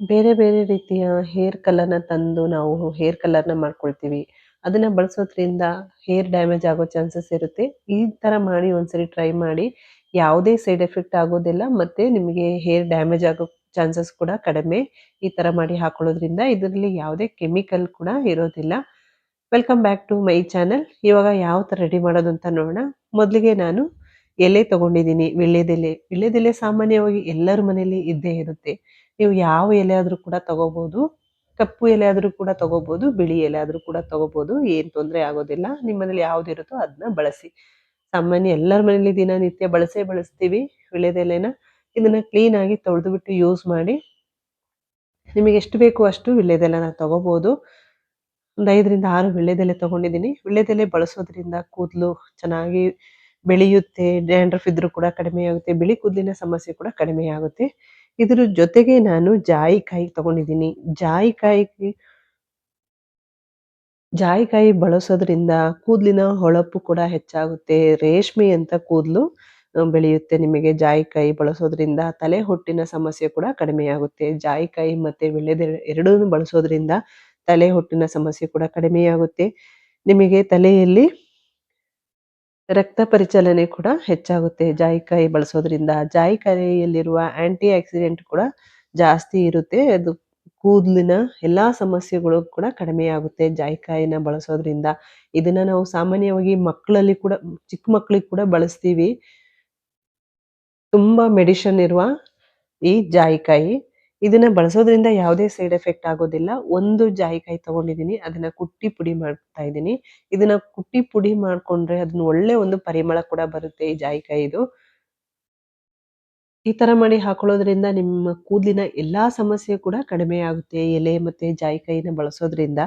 ಬೇರೆ ಬೇರೆ ರೀತಿಯ ಹೇರ್ ಕಲರ್‌ನ ತಂದು ನಾವು ಹೇರ್ ಕಲರ್‌ನ ಮಾಡ್ಕೊಳ್ತೀವಿ. ಅದನ್ನ ಬಳಸೋದ್ರಿಂದ ಹೇರ್ ಡ್ಯಾಮೇಜ್ ಆಗೋ ಚಾನ್ಸಸ್ ಇರುತ್ತೆ. ಈ ತರ ಮಾಡಿ ಒಂದ್ಸರಿ ಟ್ರೈ ಮಾಡಿ. ಯಾವುದೇ ಸೈಡ್ ಎಫೆಕ್ಟ್ ಆಗೋದಿಲ್ಲ ಮತ್ತೆ ನಿಮಗೆ ಹೇರ್ ಡ್ಯಾಮೇಜ್ ಆಗೋ ಚಾನ್ಸಸ್ ಕೂಡ ಕಡಿಮೆ. ಈ ತರ ಮಾಡಿ ಹಾಕೊಳ್ಳೋದ್ರಿಂದ ಇದರಲ್ಲಿ ಯಾವುದೇ ಕೆಮಿಕಲ್ ಕೂಡ ಇರೋದಿಲ್ಲ. Welcome back to my channel. ಇವಾಗ ಯಾವ ತರ ರೆಡಿ ಮಾಡೋದು ಅಂತ ನೋಡೋಣ. ಮೊದಲಿಗೆ ನಾನು ಎಲೆ ತಗೊಂಡಿದ್ದೀನಿ ವೀಳ್ಯದೆಲೆ. ವೀಳ್ಯದೆಲೆ ಸಾಮಾನ್ಯವಾಗಿ ಎಲ್ಲರ ಮನೆಯಲ್ಲಿ ಇದ್ದೇ ಇರುತ್ತೆ. ನೀವು ಯಾವ ಎಲೆ ಆದ್ರೂ ಕೂಡ ತಗೋಬಹುದು. ಕಪ್ಪು ಎಲೆ ಆದ್ರೂ ಕೂಡ ತಗೋಬಹುದು. ಬಿಳಿ ಎಲೆ ಆದ್ರೂ ಕೂಡ ತಗೋಬಹುದು. ಏನ್ ತೊಂದರೆ ಆಗೋದಿಲ್ಲ. ನಿಮ್ಮ ಮನೇಲಿ ಯಾವ್ದಿರುತ್ತೋ ಅದನ್ನ ಬಳಸಿ. ಸಾಮಾನ್ಯ ಎಲ್ಲರ ಮನೇಲಿ ದಿನನಿತ್ಯ ಬಳಸೇ ಬಳಸ್ತೀವಿ ವೀಳ್ಯದೆಲೆನ. ಇದನ್ನ ಕ್ಲೀನ್ ಆಗಿ ತೊಳೆದುಬಿಟ್ಟು ಯೂಸ್ ಮಾಡಿ. ನಿಮಗೆ ಎಷ್ಟು ಬೇಕೋ ಅಷ್ಟು ವೀಳ್ಯದೆಲೆನ ತಗೋಬಹುದು. ಒಂದು 5ರಿಂದ 6 ವೀಳ್ಯದೆಲೆ ತಗೊಂಡಿದ್ದೀನಿ. ವೀಳ್ಯದೆಲೆ ಬಳಸೋದ್ರಿಂದ ಕೂದಲು ಚೆನ್ನಾಗಿ ಬೆಳೆಯುತ್ತೆ. ಡ್ಯಾಂಡ್ರಫ್ ಇದ್ರೂ ಕೂಡ ಕಡಿಮೆ ಆಗುತ್ತೆ. ಬಿಳಿ ಕೂದಲಿನ ಸಮಸ್ಯೆ ಕೂಡ ಕಡಿಮೆ ಆಗುತ್ತೆ. ಇದ್ರ ಜೊತೆಗೆ ನಾನು ಜಾಯಿಕಾಯಿ ತಗೊಂಡಿದ್ದೀನಿ. ಜಾಯಿಕಾಯಿ ಜಾಯಿಕಾಯಿ ಬಳಸೋದ್ರಿಂದ ಕೂದಲಿನ ಹೊಳಪು ಕೂಡ ಹೆಚ್ಚಾಗುತ್ತೆ. ರೇಷ್ಮೆ ಅಂತ ಕೂದಲು ಬೆಳೆಯುತ್ತೆ ನಿಮಗೆ ಜಾಯಿಕಾಯಿ ಬಳಸೋದ್ರಿಂದ. ತಲೆ ಹೊಟ್ಟಿನ ಸಮಸ್ಯೆ ಕೂಡ ಕಡಿಮೆಯಾಗುತ್ತೆ. ಜಾಯಿಕಾಯಿ ಮತ್ತೆ ವೀಳ್ಯದೆಲೆ ಎರಡನ್ನು ಬಳಸೋದ್ರಿಂದ ತಲೆ ಹೊಟ್ಟಿನ ಸಮಸ್ಯೆ ಕೂಡ ಕಡಿಮೆಯಾಗುತ್ತೆ. ನಿಮಗೆ ತಲೆಯಲ್ಲಿ ರಕ್ತ ಪರಿಚಲನೆ ಕೂಡ ಹೆಚ್ಚಾಗುತ್ತೆ ಜಾಯಿಕಾಯಿ ಬಳಸೋದ್ರಿಂದ. ಜಾಯಿಕಾಯಿಯಲ್ಲಿರುವ ಆಂಟಿ ಆಕ್ಸಿಡೆಂಟ್ ಕೂಡ ಜಾಸ್ತಿ ಇರುತ್ತೆ. ಅದು ಕೂದಲಿನ ಎಲ್ಲ ಸಮಸ್ಯೆಗಳು ಕೂಡ ಕಡಿಮೆಯಾಗುತ್ತೆ ಜಾಯಿಕಾಯಿನ ಬಳಸೋದ್ರಿಂದ. ಇದನ್ನ ನಾವು ಸಾಮಾನ್ಯವಾಗಿ ಮಕ್ಕಳಲ್ಲಿ ಕೂಡ, ಚಿಕ್ಕ ಮಕ್ಕಳಿಗೆ ಕೂಡ ಬಳಸ್ತೀವಿ. ತುಂಬಾ ಮೆಡಿಷನ್ ಇರುವ ಈ ಜಾಯಿಕಾಯಿ. ಇದನ್ನ ಬಳಸೋದ್ರಿಂದ ಯಾವುದೇ ಸೈಡ್ ಎಫೆಕ್ಟ್ ಆಗೋದಿಲ್ಲ. ಒಂದು ಜಾಯಿಕಾಯಿ ತಗೊಂಡಿದ್ದೀನಿ. ಅದನ್ನ ಕುಟ್ಟಿ ಪುಡಿ ಮಾಡ್ತಾ ಇದ್ದೀನಿ. ಇದನ್ನ ಕುಟ್ಟಿ ಪುಡಿ ಮಾಡ್ಕೊಂಡ್ರೆ ಅದನ್ನ ಒಳ್ಳೆ ಒಂದು ಪರಿಮಳ ಕೂಡ ಬರುತ್ತೆ ಈ ಜಾಯಿಕಾಯಿದು. ಈ ತರ ಮಾಡಿ ಹಾಕೊಳ್ಳೋದ್ರಿಂದ ನಿಮ್ಮ ಕೂದಲಿನ ಎಲ್ಲಾ ಸಮಸ್ಯೆ ಕೂಡ ಕಡಿಮೆ ಆಗುತ್ತೆ. ಎಲೆ ಮತ್ತೆ ಜಾಯಿಕಾಯಿನ ಬಳಸೋದ್ರಿಂದ.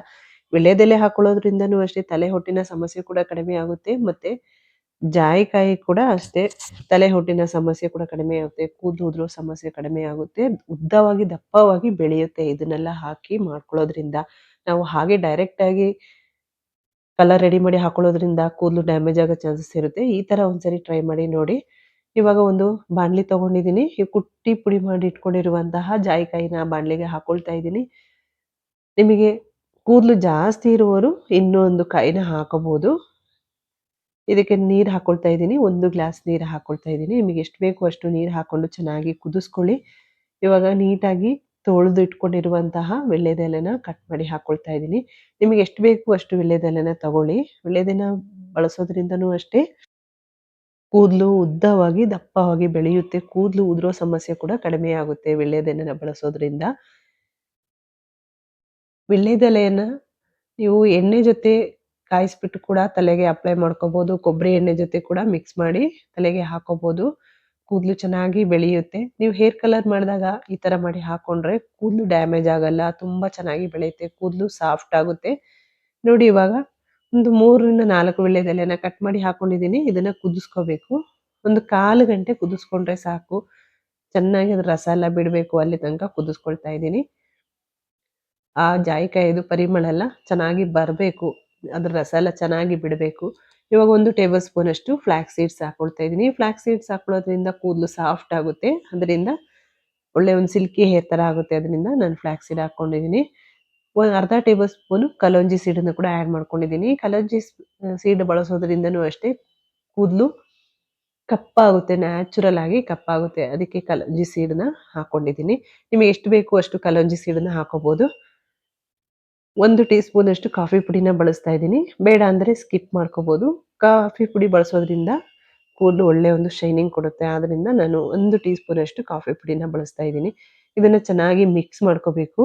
ವಿಳ್ಯದೆಲೆ ಹಾಕೊಳ್ಳೋದ್ರಿಂದನೂ ಅಷ್ಟೇ ತಲೆ ಹೊಟ್ಟಿನ ಸಮಸ್ಯೆ ಕೂಡ ಕಡಿಮೆ ಆಗುತ್ತೆ. ಮತ್ತೆ ಜಾಯಿಕಾಯಿ ಕೂಡ ಅಷ್ಟೇ ತಲೆ ಹೊಟ್ಟಿನ ಸಮಸ್ಯೆ ಕೂಡ ಕಡಿಮೆ ಆಗುತ್ತೆ. ಕೂದಲು ಸಮಸ್ಯೆ ಕಡಿಮೆ ಆಗುತ್ತೆ. ಉದ್ದವಾಗಿ ದಪ್ಪವಾಗಿ ಬೆಳೆಯುತ್ತೆ, ಇದನ್ನೆಲ್ಲ ಹಾಕಿ ಮಾಡ್ಕೊಳ್ಳೋದ್ರಿಂದ. ನಾವು ಹಾಗೆ ಡೈರೆಕ್ಟ್ ಆಗಿ ಕಲರ್ ರೆಡಿ ಮಾಡಿ ಹಾಕೊಳ್ಳೋದ್ರಿಂದ ಕೂದಲು ಡ್ಯಾಮೇಜ್ ಆಗೋ ಚಾನ್ಸಸ್ ಇರುತ್ತೆ. ಈ ತರ ಒಂದ್ಸರಿ ಟ್ರೈ ಮಾಡಿ ನೋಡಿ. ಇವಾಗ ಒಂದು ಬಾಣಲಿ ತಗೊಂಡಿದ್ದೀನಿ. ಈ ಕುಟ್ಟಿ ಪುಡಿ ಮಾಡಿ ಇಟ್ಕೊಂಡಿರುವಂತಹ ಜಾಯಿಕಾಯಿನ ಬಾಣ್ಲಿಗೆ ಹಾಕೊಳ್ತಾ ಇದ್ದೀನಿ. ನಿಮಗೆ ಕೂದಲು ಜಾಸ್ತಿ ಇರುವವರು ಇನ್ನೂ ಒಂದು ಕಾಯಿನ ಹಾಕೋಬಹುದು. ಇದಕ್ಕೆ ನೀರು ಹಾಕೊಳ್ತಾ ಇದ್ದೀನಿ. ಒಂದು ಗ್ಲಾಸ್ ನೀರು ಹಾಕೊಳ್ತಾ ಇದ್ದೀನಿ. ನಿಮಗೆ ಎಷ್ಟು ಬೇಕೋ ಅಷ್ಟು ನೀರು ಹಾಕೊಂಡು ಚೆನ್ನಾಗಿ ಕುದಿಸ್ಕೊಳ್ಳಿ. ಇವಾಗ ನೀಟಾಗಿ ತೊಳೆದು ಇಟ್ಕೊಂಡಿರುವಂತಹ ವೀಳ್ಯದೆಲೆನ ಕಟ್ ಮಾಡಿ ಹಾಕೊಳ್ತಾ ಇದ್ದೀನಿ. ನಿಮಗೆ ಎಷ್ಟು ಬೇಕು ಅಷ್ಟು ವೀಳ್ಯದೆಲೆನ ತಗೊಳ್ಳಿ. ವೀಳ್ಯದೆನ ಬಳಸೋದ್ರಿಂದನೂ ಅಷ್ಟೇ ಕೂದಲು ಉದ್ದವಾಗಿ, ದಪ್ಪವಾಗಿ ಬೆಳೆಯುತ್ತೆ. ಕೂದಲು ಉದುರೋ ಸಮಸ್ಯೆ ಕೂಡ ಕಡಿಮೆ ಆಗುತ್ತೆ ಬಳಸೋದ್ರಿಂದ. ವೀಳ್ಯದೆಲೆಯನ್ನು ನೀವು ಎಣ್ಣೆ ಜೊತೆ ಕಾಯಿಸ್ಬಿಟ್ಟು ಕೂಡ ತಲೆಗೆ ಅಪ್ಲೈ ಮಾಡ್ಕೋಬಹುದು. ಕೊಬ್ಬರಿ ಎಣ್ಣೆ ಜೊತೆ ಕೂಡ ಮಿಕ್ಸ್ ಮಾಡಿ ತಲೆಗೆ ಹಾಕೋಬಹುದು. ಕೂದಲು ಚೆನ್ನಾಗಿ ಬೆಳೆಯುತ್ತೆ. ನೀವು ಹೇರ್ ಕಲರ್ ಮಾಡಿದಾಗ ಈ ತರ ಮಾಡಿ ಹಾಕೊಂಡ್ರೆ ಕೂದಲು ಡ್ಯಾಮೇಜ್ ಆಗಲ್ಲ. ತುಂಬಾ ಚೆನ್ನಾಗಿ ಬೆಳೆಯುತ್ತೆ. ಕೂದಲು ಸಾಫ್ಟ್ ಆಗುತ್ತೆ. ನೋಡಿ ಇವಾಗ ಒಂದು 3ರಿಂದ 4 ವೀಳ್ಯದೆಲೆನ ಕಟ್ ಮಾಡಿ ಹಾಕೊಂಡಿದ್ದೀನಿ. ಇದನ್ನ ಕುದಿಸ್ಕೋಬೇಕು. ಒಂದು ಕಾಲು ಗಂಟೆ ಕುದಿಸ್ಕೊಂಡ್ರೆ ಸಾಕು. ಚೆನ್ನಾಗಿ ಅದ್ರ ರಸ ಎಲ್ಲ ಬಿಡಬೇಕು ಅಲ್ಲಿ ತನಕ ಕುದಿಸ್ಕೊಳ್ತಾ ಇದ್ದೀನಿ. ಆ ಜಾಯಿಕಾಯಿದು ಪರಿಮಳ ಎಲ್ಲ ಚೆನ್ನಾಗಿ ಬರ್ಬೇಕು. ಅದ್ರ ರಸ ಎಲ್ಲ ಚೆನ್ನಾಗಿ ಬಿಡಬೇಕು ಇವಾಗ ಒಂದು ಟೇಬಲ್ ಸ್ಪೂನ್ ಅಷ್ಟು ಫ್ಲ್ಯಾಕ್ಸ್ ಸೀಡ್ಸ್ ಹಾಕೊಳ್ತಾ ಇದ್ದೀನಿ. ಫ್ಲ್ಯಾಕ್ಸ್ ಸೀಡ್ಸ್ ಹಾಕೊಳ್ಳೋದ್ರಿಂದ ಕೂದಲು ಸಾಫ್ಟ್ ಆಗುತ್ತೆ. ಅದರಿಂದ ಒಳ್ಳೆ ಒಂದು ಸಿಲ್ಕಿ ಹೇರ್ ಥರ ಆಗುತ್ತೆ ಅದರಿಂದ ನಾನು ಫ್ಲ್ಯಾಕ್ಸ್ ಸೀಡ್ ಹಾಕ್ಕೊಂಡಿದ್ದೀನಿ ಒಂದು ಅರ್ಧ ಟೇಬಲ್ ಸ್ಪೂನು ಕಲೋಂಜಿ ಸೀಡನ್ನು ಕೂಡ ಆ್ಯಡ್ ಮಾಡ್ಕೊಂಡಿದ್ದೀನಿ. ಕಲೋಂಜಿ ಸೀಡ್ ಬಳಸೋದ್ರಿಂದನೂ ಅಷ್ಟೇ ಕೂದಲು ಕಪ್ಪಾಗುತ್ತೆ. ನ್ಯಾಚುರಲ್ ಆಗಿ ಕಪ್ಪಾಗುತ್ತೆ. ಅದಕ್ಕೆ ಕಲಂಜಿ ಸೀಡನ್ನ ಹಾಕ್ಕೊಂಡಿದ್ದೀನಿ ನಿಮಗೆ ಎಷ್ಟು ಬೇಕು ಅಷ್ಟು ಕಲೋಂಜಿ ಸೀಡನ್ನ ಹಾಕೋಬಹುದು. 1 ಟೀ ಸ್ಪೂನ್ ಅಷ್ಟು ಕಾಫಿ ಪುಡಿನ ಬಳಸ್ತಾ ಇದ್ದೀನಿ. ಬೇಡ ಅಂದರೆ ಸ್ಕಿಪ್ ಮಾಡ್ಕೋಬೋದು ಕಾಫಿ ಪುಡಿ ಬಳಸೋದ್ರಿಂದ ಕೂದಲು ಒಳ್ಳೆ ಒಂದು ಶೈನಿಂಗ್ ಕೊಡುತ್ತೆ. ಆದ್ದರಿಂದ ನಾನು ಒಂದು ಟೀ ಸ್ಪೂನ್ ಅಷ್ಟು ಕಾಫಿ ಪುಡಿನ ಬಳಸ್ತಾ ಇದ್ದೀನಿ. ಇದನ್ನ ಚೆನ್ನಾಗಿ ಮಿಕ್ಸ್ ಮಾಡ್ಕೋಬೇಕು.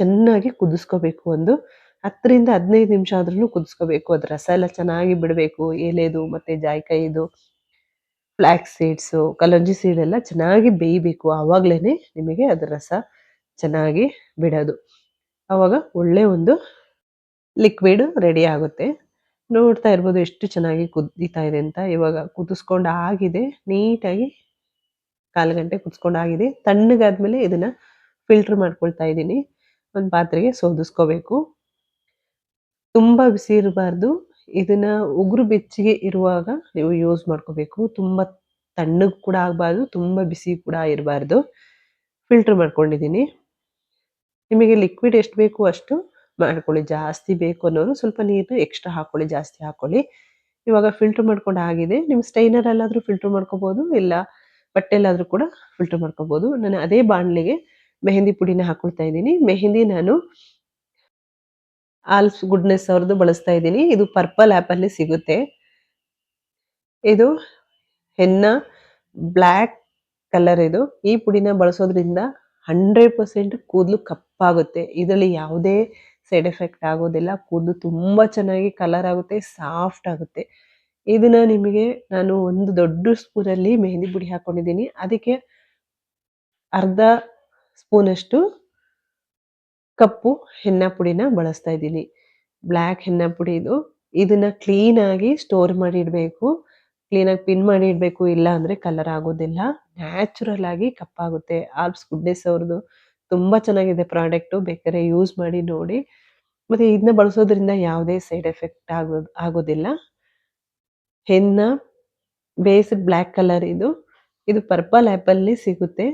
ಚೆನ್ನಾಗಿ ಕುದಿಸ್ಕೋಬೇಕು. ಒಂದು 10ರಿಂದ 15 ನಿಮಿಷ ಆದ್ರೂ ಕುದಿಸ್ಕೋಬೇಕು. ಅದು ರಸ ಎಲ್ಲ ಚೆನ್ನಾಗಿ ಬಿಡಬೇಕು ಎಲೆದು ಮತ್ತೆ ಜಾಯಿಕಾಯಿದು, ಫ್ಲಾಕ್ಸ್ ಸೀಡ್ಸು, ಕಲಂಜಿ ಸೀಡ್ ಎಲ್ಲ ಚೆನ್ನಾಗಿ ಬೇಯಬೇಕು. ಆವಾಗಲೇ ನಿಮಗೆ ಅದು ರಸ ಚೆನ್ನಾಗಿ ಬಿಡೋದು. ಅವಾಗ ಒಳ್ಳೆ ಒಂದು ಲಿಕ್ವಿಡ್ ರೆಡಿ ಆಗುತ್ತೆ. ನೋಡ್ತಾ ಇರ್ಬೋದು ಎಷ್ಟು ಚೆನ್ನಾಗಿ ಕುದೀತಾ ಇದೆ ಅಂತ. ಇವಾಗ ಕುದಿಸ್ಕೊಂಡು ಆಗಿದೆ. ನೀಟಾಗಿ ಕಾಲು ಗಂಟೆ ಕುದಿಸ್ಕೊಂಡಾಗಿದೆ. ತಣ್ಣಗಾದ್ಮೇಲೆ ಇದನ್ನು ಫಿಲ್ಟರ್ ಮಾಡ್ಕೊಳ್ತಾ ಇದ್ದೀನಿ. ಒಂದು ಪಾತ್ರೆಗೆ ಸೋದಿಸ್ಕೋಬೇಕು. ತುಂಬ ಬಿಸಿ ಇರಬಾರ್ದು. ಇದನ್ನ ಉಗುರು ಬೆಚ್ಚಗೆ ಇರುವಾಗ ನೀವು ಯೂಸ್ ಮಾಡ್ಕೋಬೇಕು. ತುಂಬ ತಣ್ಣಗೆ ಕೂಡ ಆಗಬಾರ್ದು, ತುಂಬ ಬಿಸಿ ಕೂಡ ಇರಬಾರ್ದು. ಫಿಲ್ಟರ್ ಮಾಡ್ಕೊಂಡಿದ್ದೀನಿ. ನಿಮಗೆ ಲಿಕ್ವಿಡ್ ಎಷ್ಟು ಬೇಕು ಅಷ್ಟು ಮಾಡ್ಕೊಳ್ಳಿ. ಜಾಸ್ತಿ ಬೇಕು ಅನ್ನೋರು ಸ್ವಲ್ಪ ನೀರು ಎಕ್ಸ್ಟ್ರಾ ಹಾಕೊಳ್ಳಿ, ಜಾಸ್ತಿ ಹಾಕೊಳ್ಳಿ. ಇವಾಗ ಫಿಲ್ಟರ್ ಮಾಡ್ಕೊಂಡು ಆಗಿದೆ. ನೀವು ಸ್ಟೈನರಲ್ಲಾದರೂ ಫಿಲ್ಟರ್ ಮಾಡ್ಕೋಬೋದು, ಇಲ್ಲ ಬಟ್ಟೆಲ್ಲಾದರೂ ಕೂಡ ಫಿಲ್ಟರ್ ಮಾಡ್ಕೋಬೋದು. ನಾನು ಅದೇ ಬಾಣಲಿಗೆ ಮೆಹಂದಿ ಪುಡಿನ ಹಾಕೊಳ್ತಾ ಇದ್ದೀನಿ. ಮೆಹಂದಿ ನಾನು ಆಲ್ಸ್ ಗುಡ್ನೆಸ್ ಅವ್ರದ್ದು ಬಳಸ್ತಾ ಇದ್ದೀನಿ. ಇದು ಪರ್ಪಲ್ ಆ್ಯಪಲ್ಲಿ ಸಿಗುತ್ತೆ. ಇದು ಹೆನ್ನ ಬ್ಲ್ಯಾಕ್ ಕಲರ್ ಇದು. ಈ ಪುಡಿನ ಬಳಸೋದ್ರಿಂದ ಹಂಡ್ರೆಡ್ ಪರ್ಸೆಂಟ್ ಕೂದಲು ಕಪ್ಪಾಗುತ್ತೆ. ಇದರಲ್ಲಿ ಯಾವುದೇ ಸೈಡ್ ಎಫೆಕ್ಟ್ ಆಗೋದಿಲ್ಲ. ಕೂದಲು ತುಂಬ ಚೆನ್ನಾಗಿ ಕಲರ್ ಆಗುತ್ತೆ, ಸಾಫ್ಟ್ ಆಗುತ್ತೆ. ಇದನ್ನು ನಿಮಗೆ ನಾನು ಒಂದು ದೊಡ್ಡ ಸ್ಪೂನಲ್ಲಿ ಮೆಹಂದಿ ಪುಡಿ ಹಾಕ್ಕೊಂಡಿದ್ದೀನಿ ಅದಕ್ಕೆ ಅರ್ಧ ಸ್ಪೂನಷ್ಟು ಕಪ್ಪು ಹೆನ್ನ ಪುಡಿನ ಬಳಸ್ತಾ ಇದ್ದೀನಿ. ಬ್ಲ್ಯಾಕ್ ಹೆನ್ನ ಪುಡಿ ಇದು. ಇದನ್ನು ಕ್ಲೀನಾಗಿ ಸ್ಟೋರ್ ಮಾಡಿ ಇಡಬೇಕು ಕ್ಲೀನಾಗಿ ಪಿನ್ ಮಾಡಿ ಇಡಬೇಕು, ಇಲ್ಲ ಅಂದರೆ ಕಲರ್ ಆಗೋದಿಲ್ಲ. ನ್ಯಾಚುರಲ್ ಆಗಿ ಕಪ್ಪಾಗುತ್ತೆ. ಆಲ್ಪ್ಸ್ ಗುಡ್ನೆಸ್ ಅವ್ರದ್ದು ತುಂಬ ಚೆನ್ನಾಗಿದೆ ಪ್ರಾಡಕ್ಟು ಬೇಕಾದ್ರೆ ಯೂಸ್ ಮಾಡಿ ನೋಡಿ. ಮತ್ತು ಇದನ್ನ ಬಳಸೋದ್ರಿಂದ ಯಾವುದೇ ಸೈಡ್ ಎಫೆಕ್ಟ್ ಆಗೋ, ಆಗೋದಿಲ್ಲ. ಹೆನ್ನ ಬೇಸ್ಡ್ ಬ್ಲ್ಯಾಕ್ ಕಲರ್ ಇದು. ಇದು ಪರ್ಪಲ್ ಆ್ಯಪಲ್ಲಿ ಸಿಗುತ್ತೆ.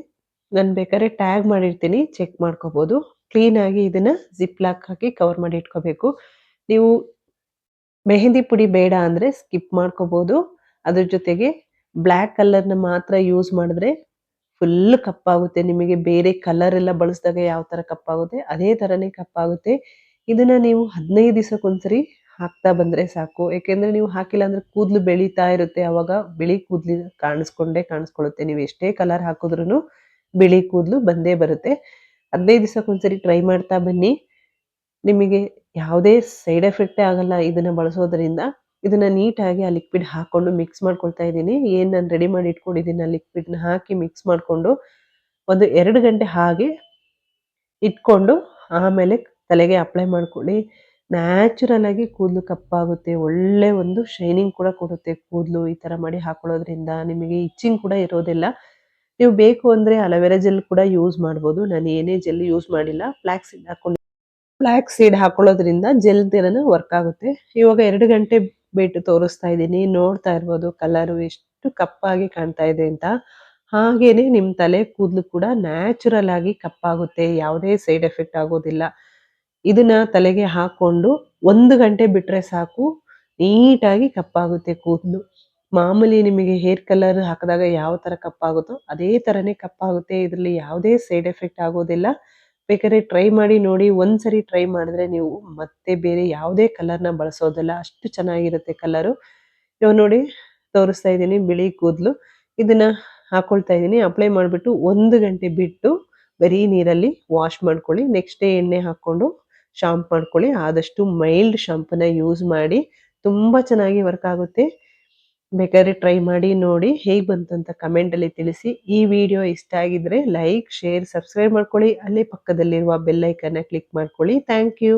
ನಾನು ಬೇಕಾದ್ರೆ ಟ್ಯಾಗ್ ಮಾಡಿರ್ತೀನಿ ಚೆಕ್ ಮಾಡ್ಕೋಬೋದು. ಕ್ಲೀನಾಗಿ ಇದನ್ನು ಜಿಪ್ ಲಾಕ್ ಹಾಕಿ ಕವರ್ ಮಾಡಿ ಇಟ್ಕೋಬೇಕು. ನೀವು ಮೆಹಂದಿ ಪುಡಿ ಬೇಡ ಅಂದರೆ ಸ್ಕಿಪ್ ಮಾಡ್ಕೋಬೋದು. ಅದ್ರ ಜೊತೆಗೆ ಬ್ಲ್ಯಾಕ್ ಕಲರ್ನ ಮಾತ್ರ ಯೂಸ್ ಮಾಡಿದ್ರೆ ಫುಲ್ ಕಪ್ಪಾಗುತ್ತೆ. ನಿಮಗೆ ಬೇರೆ ಕಲರ್ ಎಲ್ಲ ಬಳಸಿದಾಗ ಯಾವ ಥರ ಕಪ್ಪಾಗುತ್ತೆ, ಅದೇ ಥರನೇ ಕಪ್ಪಾಗುತ್ತೆ. ಇದನ್ನ ನೀವು ಹದಿನೈದು ದಿವಸಕ್ಕೊಂದ್ಸರಿ ಹಾಕ್ತಾ ಬಂದರೆ ಸಾಕು. ಯಾಕೆಂದ್ರೆ ನೀವು ಹಾಕಿಲ್ಲ ಅಂದರೆ ಕೂದಲು ಬೆಳೀತಾ ಇರುತ್ತೆ. ಅವಾಗ ಬಿಳಿ ಕೂದಲು ಕಾಣಿಸ್ಕೊಂಡೇ ಕಾಣಿಸ್ಕೊಳ್ಳುತ್ತೆ. ನೀವು ಎಷ್ಟೇ ಕಲರ್ ಹಾಕಿದ್ರೂ ಬಿಳಿ ಕೂದಲು ಬಂದೇ ಬರುತ್ತೆ. ಹದಿನೈದು ದಿವಸಕ್ಕೊಂದ್ಸರಿ ಟ್ರೈ ಮಾಡ್ತಾ ಬನ್ನಿ. ನಿಮಗೆ ಯಾವುದೇ ಸೈಡ್ ಎಫೆಕ್ಟೇ ಆಗಲ್ಲ ಇದನ್ನು ಬಳಸೋದ್ರಿಂದ. ಇದನ್ನ ನೀಟಾಗಿ ಆ ಲಿಕ್ವಿಡ್ ಹಾಕೊಂಡು ಮಿಕ್ಸ್ ಮಾಡ್ಕೊಳ್ತಾ ಇದ್ದೀನಿ. ಏನು ನಾನು ರೆಡಿ ಮಾಡಿ ಇಟ್ಕೊಂಡಿದ್ದೀನಿ ಆ ಲಿಕ್ವಿಡ್ನ ಹಾಕಿ ಮಿಕ್ಸ್ ಮಾಡಿಕೊಂಡು ಒಂದು ಎರಡು ಗಂಟೆ ಹಾಗೆ ಇಟ್ಕೊಂಡು ಆಮೇಲೆ ತಲೆಗೆ ಅಪ್ಲೈ ಮಾಡ್ಕೊಳ್ಳಿ. ನ್ಯಾಚುರಲ್ ಆಗಿ ಕೂದಲು ಕಪ್ಪಾಗುತ್ತೆ. ಒಳ್ಳೆ ಒಂದು ಶೈನಿಂಗ್ ಕೂಡ ಕೊಡುತ್ತೆ ಕೂದಲು ಈ ಥರ ಮಾಡಿ ಹಾಕೊಳ್ಳೋದ್ರಿಂದ. ನಿಮಗೆ ಇಚ್ಚಿಂಗ್ ಕೂಡ ಇರೋದಿಲ್ಲ. ನೀವು ಬೇಕು ಅಂದರೆ ಅಲವೆರಾ ಜೆಲ್ ಕೂಡ ಯೂಸ್ ಮಾಡ್ಬೋದು. ನಾನು ಏನೇ ಜೆಲ್ ಯೂಸ್ ಮಾಡಿಲ್ಲ. ಫ್ಲಾಕ್ಸ್ ಸೀಡ್ ಹಾಕೊಂಡು ಫ್ಲಾಕ್ಸ್ ಸೀಡ್ ಹಾಕೊಳ್ಳೋದ್ರಿಂದ ಜೆಲ್ ಥರನೂ ವರ್ಕ್ ಆಗುತ್ತೆ. ಇವಾಗ ಎರಡು ಗಂಟೆ ಬಿಟ್ಟು ತೋರಿಸ್ತಾ ಇದ್ದೀನಿ ನೋಡ್ತಾ ಇರ್ಬೋದು ಕಲರು ಎಷ್ಟು ಕಪ್ಪಾಗಿ ಕಾಣ್ತಾ ಇದೆ ಅಂತ. ಹಾಗೇನೆ ನಿಮ್ಮ ತಲೆ ಕೂದಲು ಕೂಡ ನ್ಯಾಚುರಲ್ ಆಗಿ ಕಪ್ಪಾಗುತ್ತೆ. ಯಾವುದೇ ಸೈಡ್ ಎಫೆಕ್ಟ್ ಆಗೋದಿಲ್ಲ. ಇದನ್ನ ತಲೆಗೆ ಹಾಕೊಂಡು ಒಂದು ಗಂಟೆ ಬಿಟ್ರೆ ಸಾಕು. ನೀಟಾಗಿ ಕಪ್ಪಾಗುತ್ತೆ ಕೂದಲು. ಮಾಮೂಲಿ ನಿಮಗೆ ಹೇರ್ ಕಲರ್ ಹಾಕಿದಾಗ ಯಾವ ತರ ಕಪ್ಪಾಗುತ್ತೋ ಅದೇ ತರನೇ ಕಪ್ಪಾಗುತ್ತೆ. ಇದರಲ್ಲಿ ಯಾವುದೇ ಸೈಡ್ ಎಫೆಕ್ಟ್ ಆಗೋದಿಲ್ಲ. ಬೇಕಾದ್ರೆ ಟ್ರೈ ಮಾಡಿ ನೋಡಿ, ಒಂದ್ಸರಿ ಟ್ರೈ ಮಾಡಿದ್ರೆ ನೀವು ಮತ್ತೆ ಬೇರೆ ಯಾವುದೇ ಕಲರ್ನ ಬಳಸೋದಿಲ್ಲ. ಅಷ್ಟು ಚೆನ್ನಾಗಿರುತ್ತೆ ಕಲರು ಇವಾಗ ನೋಡಿ, ತೋರಿಸ್ತಾ ಇದ್ದೀನಿ ಬಿಳಿ ಕೂದಲು. ಇದನ್ನ ಹಾಕೊಳ್ತಾ ಇದ್ದೀನಿ. ಅಪ್ಲೈ ಮಾಡಿಬಿಟ್ಟು ಒಂದು ಗಂಟೆ ಬಿಟ್ಟು ಬರೀ ನೀರಲ್ಲಿ ವಾಶ್ ಮಾಡ್ಕೊಳ್ಳಿ. ನೆಕ್ಸ್ಟ್ ಡೇ ಎಣ್ಣೆ ಹಾಕ್ಕೊಂಡು ಶಾಂಪ್ ಮಾಡ್ಕೊಳ್ಳಿ. ಆದಷ್ಟು ಮೈಲ್ಡ್ ಶಾಂಪನ್ನ ಯೂಸ್ ಮಾಡಿ. ತುಂಬ ಚೆನ್ನಾಗಿ ವರ್ಕ್ ಆಗುತ್ತೆ. ಬೇಕಾದ್ರೆ ಟ್ರೈ ಮಾಡಿ ನೋಡಿ ಹೇಗೆ ಅಂತ ಕಮೆಂಟಲ್ಲಿ ತಿಳಿಸಿ. ಈ ವಿಡಿಯೋ ಇಷ್ಟ ಆಗಿದ್ರೆ ಲೈಕ್ ಶೇರ್ ಸಬ್ಸ್ಕ್ರೈಬ್ ಮಾಡ್ಕೊಳ್ಳಿ. ಅಲ್ಲೇ ಪಕ್ಕದಲ್ಲಿರುವ ಬೆಲ್ಲೈಕನ್ನ ಕ್ಲಿಕ್ ಮಾಡ್ಕೊಳ್ಳಿ. Thank you